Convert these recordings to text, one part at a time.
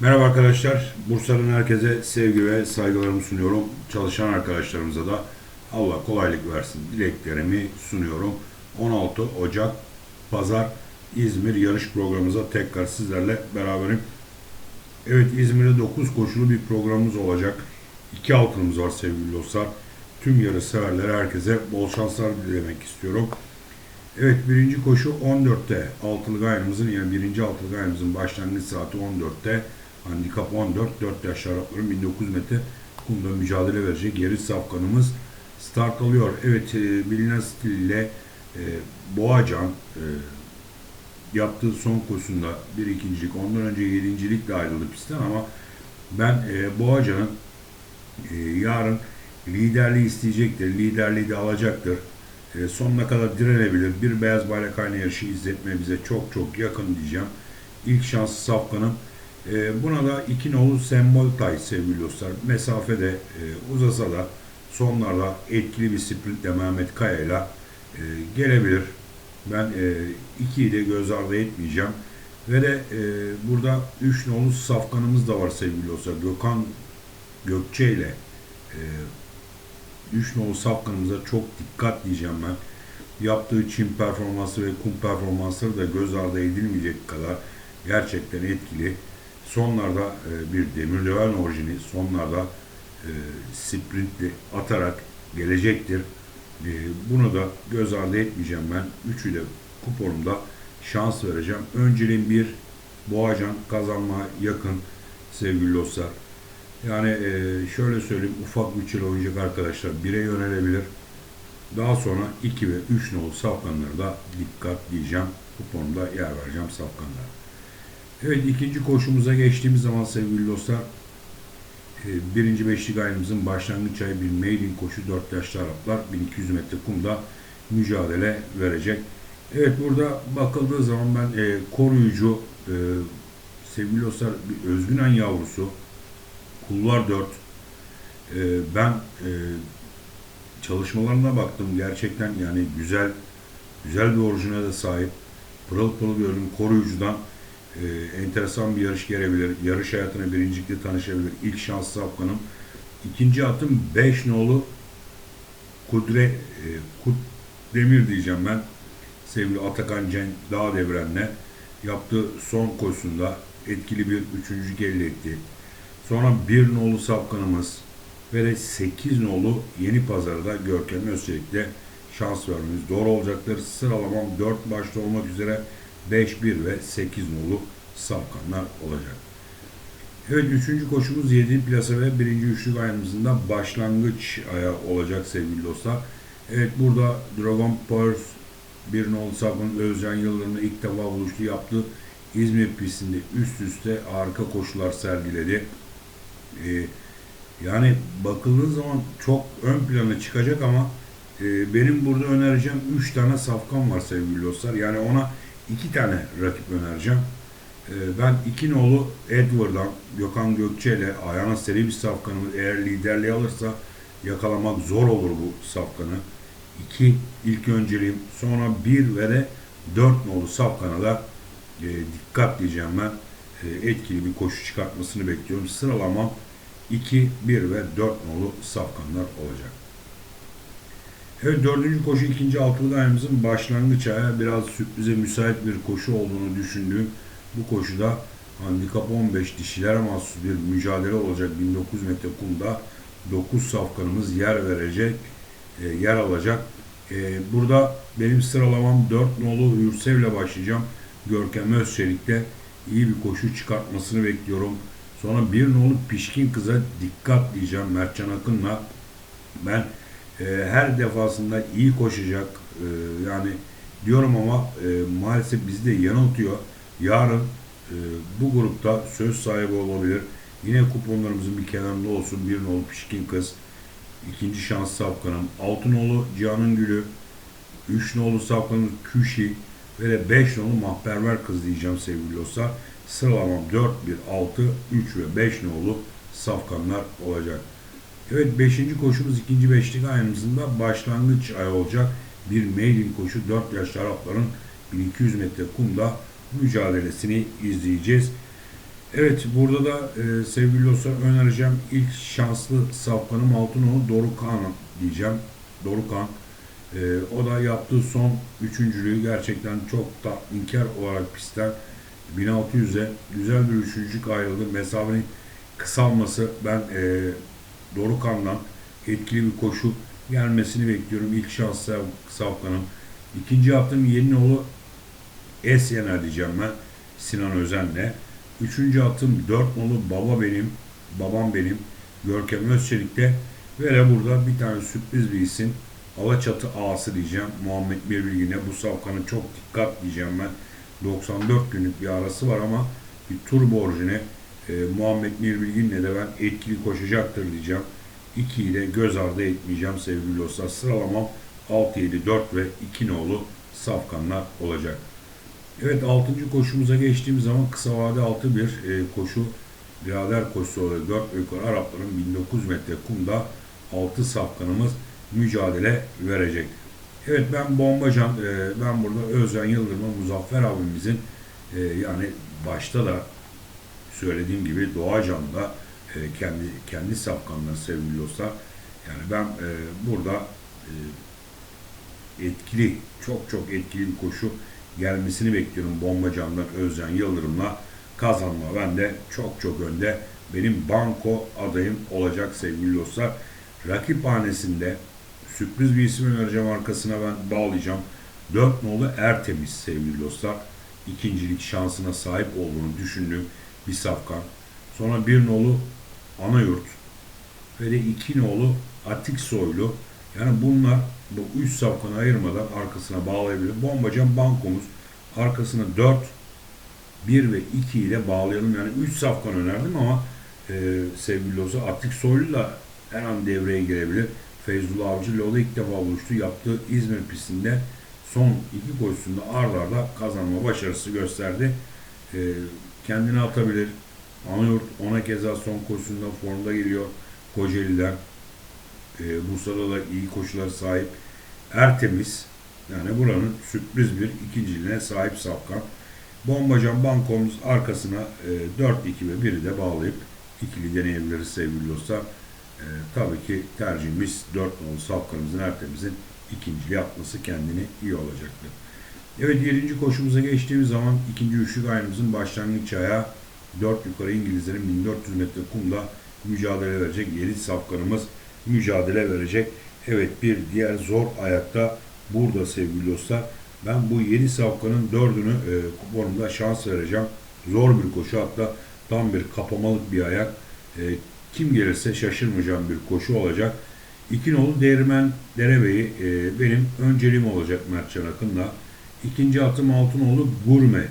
Merhaba arkadaşlar. Bursa'nın herkese sevgi ve saygılarımı sunuyorum. Çalışan arkadaşlarımıza da Allah kolaylık versin dileklerimi sunuyorum. 16 Ocak Pazar İzmir yarış programımıza tekrar sizlerle beraberim. Evet İzmir'de 9 koşulu bir programımız olacak. İki altınımız var sevgili dostlar. Tüm yarış severlere herkese bol şanslar dilemek istiyorum. Evet birinci koşu 14'te altılı gayrımızın yani birinci altılı gayrımızın başlangıç saati 14'te handikap 14 4 yaş Arapların 1900 metre kumda mücadele verecek yarış safkanımız start alıyor. Evet e, bilinen stille e, Boğacan e, yaptığı son koşusunda bir ikincilik ondan önce yedincilikle ayrıldı pistten ama ben e, Boğacan'ın e, yarın liderliği isteyecektir. Liderliği de alacaktır. E, sonuna kadar direnebilir. Bir beyaz bayrak aynı yarışı izletme bize çok çok yakın diyeceğim. İlk şansı Safkan'ın. E, buna da iki nolu sembol tay sevgili dostlar. Mesafede e, uzasa da sonlarda etkili bir sprintle Mehmet Kaya ile e, gelebilir. Ben e, ikiyi de göz ardı etmeyeceğim. Ve de e, burada 3 nolu safkanımız da var sevgili dostlar. Gökhan Gökçe ile e, 3 nolu safkanımıza çok dikkat diyeceğim ben. Yaptığı çim performansı ve kum performansları da göz ardı edilmeyecek kadar gerçekten etkili. Sonlarda e, bir demirleven orijini sonlarda e, sprintle atarak gelecektir. E, bunu da göz ardı etmeyeceğim ben. Üçü de kuponumda şans vereceğim. Önceliğin bir Boğacan kazanma yakın sevgili dostlar. Yani e, şöyle söyleyeyim ufak bütçeli oynayacak arkadaşlar 1'e yönelebilir. Daha sonra 2 ve 3 nolu safkanlara da dikkat diyeceğim. Kuponumda yer vereceğim safkanlara. Evet ikinci koşumuza geçtiğimiz zaman sevgili dostlar e, birinci beşlik ayımızın başlangıç ayı bir maiden koşu 4 yaşlı Araplar 1200 metre kumda mücadele verecek. Evet burada bakıldığı zaman ben e, koruyucu e, sevgili dostlar bir Özgünen yavrusu Kulvar 4 e, ben e, çalışmalarına baktım gerçekten yani güzel güzel bir orijinale sahip pırıl pırıl bir ürün koruyucudan e, enteresan bir yarış gelebilir. Yarış hayatına birincilikle tanışabilir. İlk şanslı Afgan'ım. İkinci atım 5 nolu Kudre e, Kud Demir diyeceğim ben. Sevgili Atakan Cenk Dağ Devren'le yaptığı son koşusunda etkili bir üçüncü elde etti. Sonra bir nolu Safkan'ımız ve de 8 nolu Yeni Pazar'da Görkem Özçelik'le şans vermemiz doğru olacaktır. Sıralamam 4 başta olmak üzere 5, 1 ve 8 nolu safkanlar olacak. Evet üçüncü koşumuz 7. plasa ve birinci üçlük ayımızın başlangıç aya olacak sevgili dostlar. Evet burada Dragon Purse bir nolu safkanın Özcan Yıldırım'la ilk defa buluştu yaptı. İzmir pistinde üst üste harika koşular sergiledi. Ee, yani bakıldığı zaman çok ön plana çıkacak ama e, benim burada önereceğim 3 tane safkan var sevgili dostlar. Yani ona iki tane rakip önereceğim. Ee, ben iki nolu Edward'dan Gökhan Gökçe ile ayağına seri bir safkanımız eğer liderliği alırsa yakalamak zor olur bu safkanı. İki ilk önceliğim sonra bir ve de dört nolu safkana da e, dikkat diyeceğim ben. E, etkili bir koşu çıkartmasını bekliyorum. Sıralamam 2, 1 ve 4 nolu safkanlar olacak. Evet dördüncü koşu ikinci altılı ayımızın başlangıç aya biraz sürprize müsait bir koşu olduğunu düşündüğüm bu koşuda handikap 15 dişilere mahsus bir mücadele olacak 1900 metre kumda 9 safkanımız yer verecek e, yer alacak. E, burada benim sıralamam 4 nolu Hürsev ile başlayacağım. Görkem Özçelik'te iyi bir koşu çıkartmasını bekliyorum. Sonra bir nolu Pişkin Kız'a dikkat diyeceğim Mertcan Akın'la. Ben e, her defasında iyi koşacak. E, yani diyorum ama e, maalesef bizi de yanıltıyor. Yarın e, bu grupta söz sahibi olabilir. Yine kuponlarımızın bir kenarında olsun. Bir nolu Pişkin Kız. ikinci şans Safkan'ım. Altı nolu Cihan'ın Gülü. Üç nolu Safkan'ın Küşi. Ve de beş nolu Mahperver Kız diyeceğim sevgili dostlar. Sıralamam 4, 1, 6, 3 ve 5 nolu safkanlar olacak. Evet 5. koşumuz ikinci beşlik ayımızda başlangıç ay olacak. Bir maiden koşu 4 yaşlı Arapların 1200 metre kumda mücadelesini izleyeceğiz. Evet burada da e, sevgili dostlar önereceğim ilk şanslı safkanım Altınoğlu Dorukan diyeceğim. Dorukan. E, o da yaptığı son üçüncülüğü gerçekten çok tatminkar olarak pistten 1600'e güzel bir üçüncülük ayrıldı. Mesafenin kısalması ben e, Dorukan'dan etkili bir koşu gelmesini bekliyorum. İlk şanslı safkanım. İkinci yaptığım Yeninoğlu Es Yener diyeceğim ben. Sinan Özen'le. Üçüncü atım dört nolu baba benim, babam benim. Görkem Özçelik'te ve de burada bir tane sürpriz bir isim. Alaçatı ağası diyeceğim. Muhammed Birbilgin'e bu safkanın çok dikkat diyeceğim ben. 94 günlük bir arası var ama bir tur borcunu e, Muhammed Birbilgin'le de ben etkili koşacaktır diyeceğim. 2'yi de göz ardı etmeyeceğim sevgili dostlar. Sıralamam 6, 7, 4 ve 2 nolu safkanlar olacak. Evet 6. koşumuza geçtiğimiz zaman kısa vade altı bir e, koşu birader koşusu oluyor. 4 yukarı Arapların 1900 metre kumda 6 safkanımız mücadele verecek. Evet ben Bombacan, e, ben burada Özcan Yıldırım'a Muzaffer abimizin e, yani başta da söylediğim gibi Doğacan'da e, kendi kendi safkanları sevgili dostlar. Yani ben e, burada e, etkili, çok çok etkili bir koşu gelmesini bekliyorum Bombacan'dan Özcan Yıldırım'la kazanma. Ben de çok çok önde benim banko adayım olacak sevgili dostlar. Rakip hanesinde sürpriz bir isim önereceğim arkasına ben bağlayacağım. 4 nolu Ertemiz sevgili dostlar. İkincilik şansına sahip olduğunu düşündüğüm bir safkan. Sonra bir nolu Anayurt ve de iki nolu Atik Soylu. Yani bunlar bu üç safkanı ayırmadan arkasına bağlayabilir. Bombacan bankomuz arkasına 4 1 ve 2 ile bağlayalım. Yani 3 safkan önerdim ama e, sevgili dostlar Atik Soylu da her an devreye girebilir. Feyzullah Avcı da ilk defa buluştu. Yaptığı İzmir pistinde son iki koşusunda ard arda kazanma başarısı gösterdi. E, kendini atabilir. Anayurt ona keza son koşusunda formda geliyor. Kocaeli'den. E, Bursa'da da iyi koşulara sahip. Ertemiz yani buranın sürpriz bir ikinciliğine sahip Safkan. Bombacan bankomuz arkasına e, 4, 2 ve 1'i de bağlayıp ikili deneyebiliriz sevgili dostlar. E, tabii ki tercihimiz 4 nolu Safkan'ımızın Ertemiz'in ikinciliği yapması kendini iyi olacaktır. Evet 7. koşumuza geçtiğimiz zaman ikinci üçlük ayımızın başlangıç ayağı 4 yukarı İngilizlerin 1400 metre kumda mücadele verecek 7 safkanımız mücadele verecek. Evet bir diğer zor ayakta burada sevgili dostlar. Ben bu 7 safkanın 4'ünü e, kuponumda şans vereceğim. Zor bir koşu hatta tam bir kapamalık bir ayak. E, kim gelirse şaşırmayacağım bir koşu olacak. İki nolu Değirmen Derebeyi e, benim önceliğim olacak Mertcan Akın'la. İkinci atım Altınoğlu Gurme. E,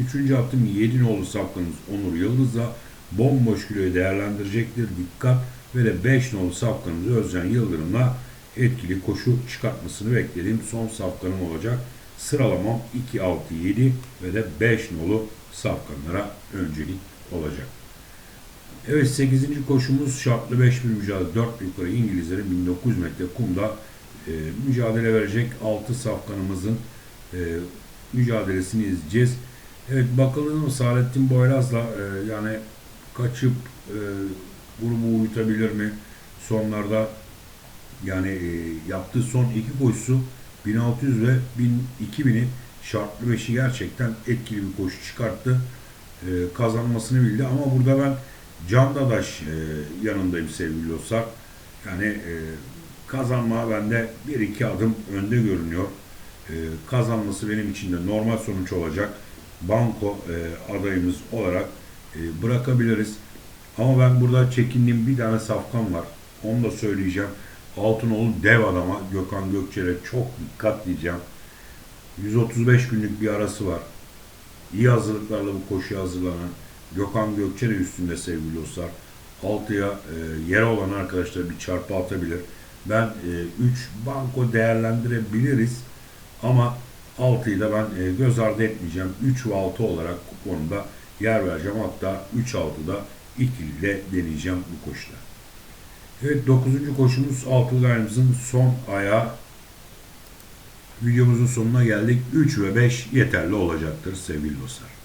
üçüncü atım Yedinoğlu Safkanımız Onur Yıldız'la bomboş kiloyu değerlendirecektir. Dikkat ve de 5 nolu safkanımız Özcan Yıldırım'la etkili koşu çıkartmasını beklediğim son safkanım olacak. Sıralamam 2, 6, 7 ve de 5 nolu safkanlara öncelik olacak. Evet 8. koşumuz şartlı 5 bir mücadele 4 yukarı İngilizlerin 1900 metre kumda e, mücadele verecek 6 safkanımızın e, mücadelesini izleyeceğiz. Evet bakıldığında Saadettin Boyraz'la e, yani kaçıp e, grubu uyutabilir mi? Sonlarda yani e, yaptığı son iki koşusu 1600 ve 2000'i şartlı beşi gerçekten etkili bir koşu çıkarttı. E, kazanmasını bildi ama burada ben Can Dadaş e, yanındayım sevgili dostlar. Yani e, kazanma bende bir iki adım önde görünüyor. E, kazanması benim için de normal sonuç olacak. Banko e, adayımız olarak e, bırakabiliriz. Ama ben burada çekindiğim bir tane safkan var. Onu da söyleyeceğim. Altınoğlu dev adama Gökhan Gökçer'e çok dikkat diyeceğim. 135 günlük bir arası var. İyi hazırlıklarla bu koşuya hazırlanan Gökhan Gökçer'e üstünde sevgili dostlar. Altıya e, yere olan arkadaşlar bir çarpı atabilir. Ben 3 e, banko değerlendirebiliriz ama 6'yı da ben e, göz ardı etmeyeceğim. 3 ve 6 olarak kuponumda yer vereceğim. Hatta 3-6'da ikiliyle deneyeceğim bu koşuda. Evet 9. koşumuz altılı son ayağı. Videomuzun sonuna geldik. 3 ve 5 yeterli olacaktır sevgili dostlar.